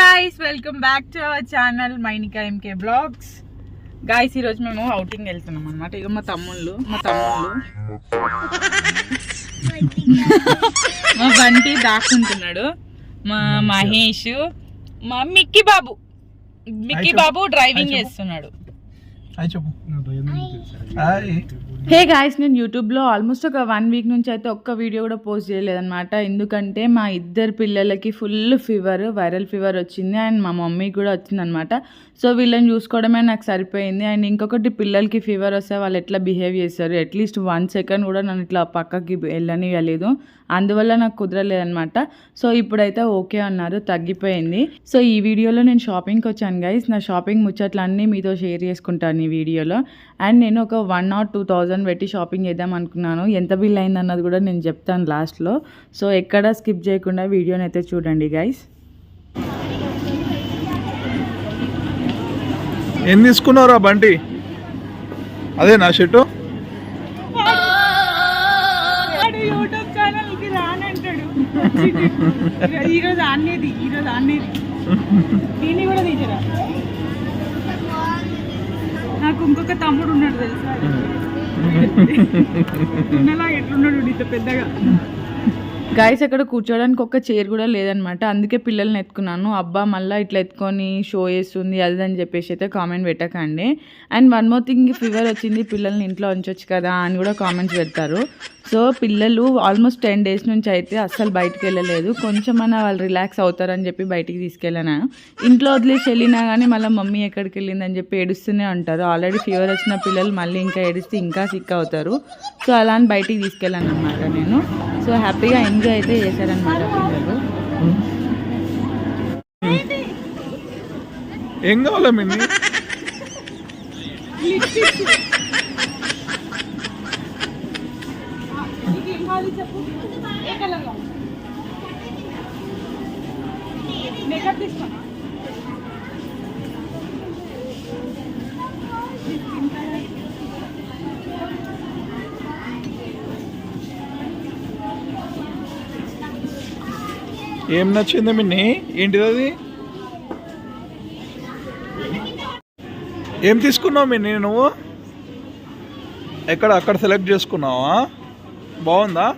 Guys welcome back to our channel Mainika MK blogs guys ఈరోజు మేము outing వెళ్తున్నాం అనమాట ఇక మా తమ్ముళ్ళు మా తమ్ముళ్ళు. మా బంటి దాక్కుంటున్నాడు మా మహేష్ మా Mickey babu. Mickey babu driving చేస్తున్నాడు. హే గాయస్ నేను యూట్యూబ్లో ఆల్మోస్ట్ ఒక వన్ వీక్ నుంచి అయితే ఒక్క వీడియో కూడా పోస్ట్ చేయలేదన్నమాట. ఎందుకంటే మా ఇద్దరు పిల్లలకి ఫుల్ ఫీవర్ వైరల్ ఫీవర్ వచ్చింది అండ్ మా మమ్మీకి కూడా వచ్చిందనమాట సో వీళ్ళని చూసుకోవడమే నాకు సరిపోయింది. అండ్ ఇంకొకటి పిల్లలకి ఫీవర్ వస్తే వాళ్ళు ఎట్లా బిహేవ్ చేస్తారు? అట్లీస్ట్ వన్ సెకండ్ కూడా నన్ను ఇట్లా పక్కకి వెళ్ళనివ్వలేదు. అందువల్ల నాకు కుదరలేదనమాట సో ఇప్పుడైతే ఓకే అన్నారు తగ్గిపోయింది. సో ఈ వీడియోలో నేను షాపింగ్కి వచ్చాను గైస్. నా షాపింగ్ ముచ్చట్లన్నీ మీతో షేర్ చేసుకుంటాను ఈ వీడియోలో. అండ్ నేను ఒక వన్ ఆర్ టూ థౌజండ్ పెట్టి షాపింగ్ చేద్దాం అనుకున్నాను. ఎంత బిల్ అయింది అన్నది కూడా నేను చెప్తాను లాస్ట్లో. సో ఎక్కడ స్కిప్ చేయకుండా వీడియోని అయితే చూడండి గైస్. ఏం తీసుకున్నారా బంటి? అదే నా షర్టు? ఈరోజు ఆనేది ఈరోజు ఆనేది దీన్ని కూడా తీసరా నాకు ఇంకొక తమ్ముడు ఉన్నాడు తెలుసా? ఎట్లున్నాడు ఇంత పెద్దగా? గాయస్ అక్కడ కూర్చోడానికి ఒక్క చైర్ కూడా లేదనమాట అందుకే పిల్లల్ని ఎత్తుకున్నాను. అబ్బా మళ్ళీ ఇట్లా ఎత్తుకొని షో చేస్తుంది అది అని చెప్పేసి అయితే కామెంట్ పెట్టకండి. And one more thing fever వచ్చింది పిల్లల్ని ఇంట్లో ఉంచొచ్చు కదా అని కూడా కామెంట్స్ పెడతారు. సో పిల్లలు ఆల్మోస్ట్ టెన్ డేస్ నుంచి అయితే అస్సలు బయటికి వెళ్ళలేదు. కొంచెమన్నా వాళ్ళు రిలాక్స్ అవుతారని చెప్పి బయటికి తీసుకెళ్ళాను? ఇంట్లో వదిలేసి వెళ్ళినా కానీ మళ్ళీ మమ్మీ ఎక్కడికి వెళ్ళిందని చెప్పి ఏడుస్తూనే ఉంటారు. ఆల్రెడీ ఫీవర్ వచ్చిన పిల్లలు మళ్ళీ ఇంకా ఏడిస్తే ఇంకా సిక్ అవుతారు. సో అలా అని బయటికి తీసుకెళ్ళాను అనమాట నేను. సో హ్యాపీగా ఎంజాయ్ అయితే చేశారనమాట పిల్లలు. ఏం కావాలా మిన్ని? ఏం నచ్చింది మిన్ని? ఏంటిది అది? ఏం తీసుకున్నావు మిన్ని నువ్వు? ఎక్కడ అక్కడ సెలెక్ట్ చేసుకున్నావా? బాగుందా?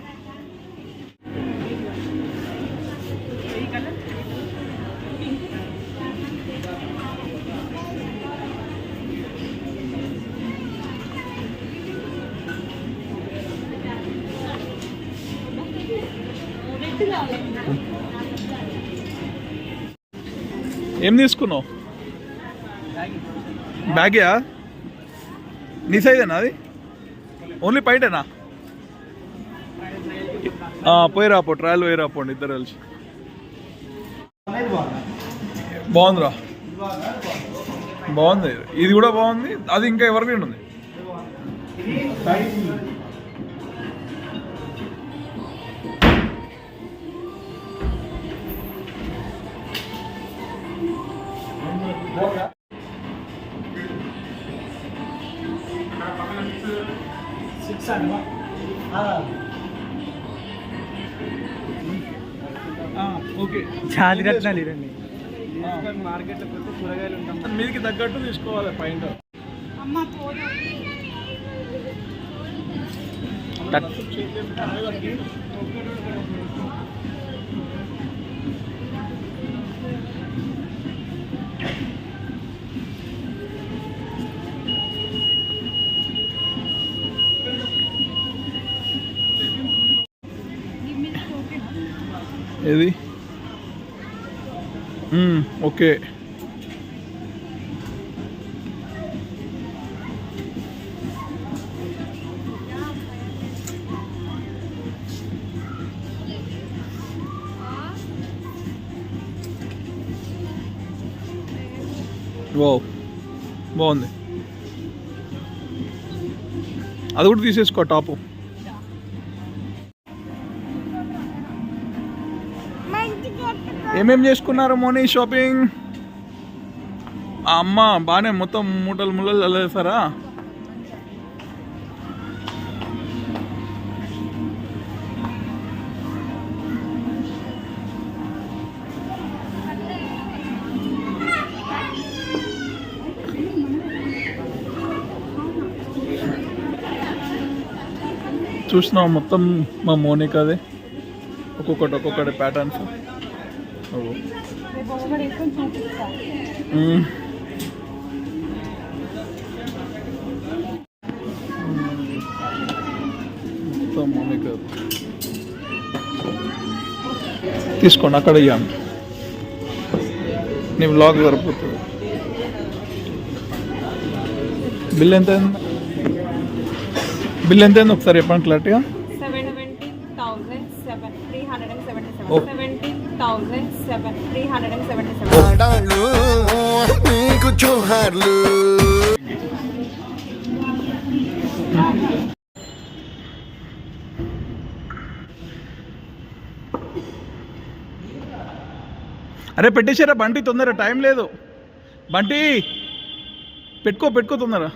ఏం తీసుకున్నావు? బ్యాగ్యా? నీ సైజేనా అది? ఓన్లీ పైటేనా పోయి రాపో ట్రయల్ పోయి రాపోండి ఇద్దరు కలిసి. బాగుందిరా. బాగుంది. ఇది కూడా బాగుంది. అది ఇంకా ఎవరికి ఉంది? ఓకే. ఛార్జ్ కట్టినా లేదండి మార్కెట్లో కూరగాయలు ఉంటాం. మీదికి తగ్గట్టు తీసుకోవాలి పైన. ఏది? ఓకే. వావ్ బాగుంది. అది కూడా తీసేసుకో టాపు. ఏమేం చేసుకున్నారు మోనీ షాపింగ్? అమ్మ బాగానే మొత్తం మూటలు ముళ్ళలు వెళ్ళేసారా చూసినాం మొత్తం మా మోనికదే? ఒక్కొక్కటి ఒక్కొక్కటి ప్యాటర్న్స్ తీసుకోండి అక్కడ ఇవ్వండి నీ బ్లాగ్ సరిపోతుంది బిల్ ఎంత అయింది బిల్ ఎంత అయింది ఒకసారి చెప్పండి క్లారిటీగా seventeen 377 అరే పెట్టేశారా బంటి? తొందర టైం లేదు. బంటి పెట్టుకో పెట్టుకో తొందరా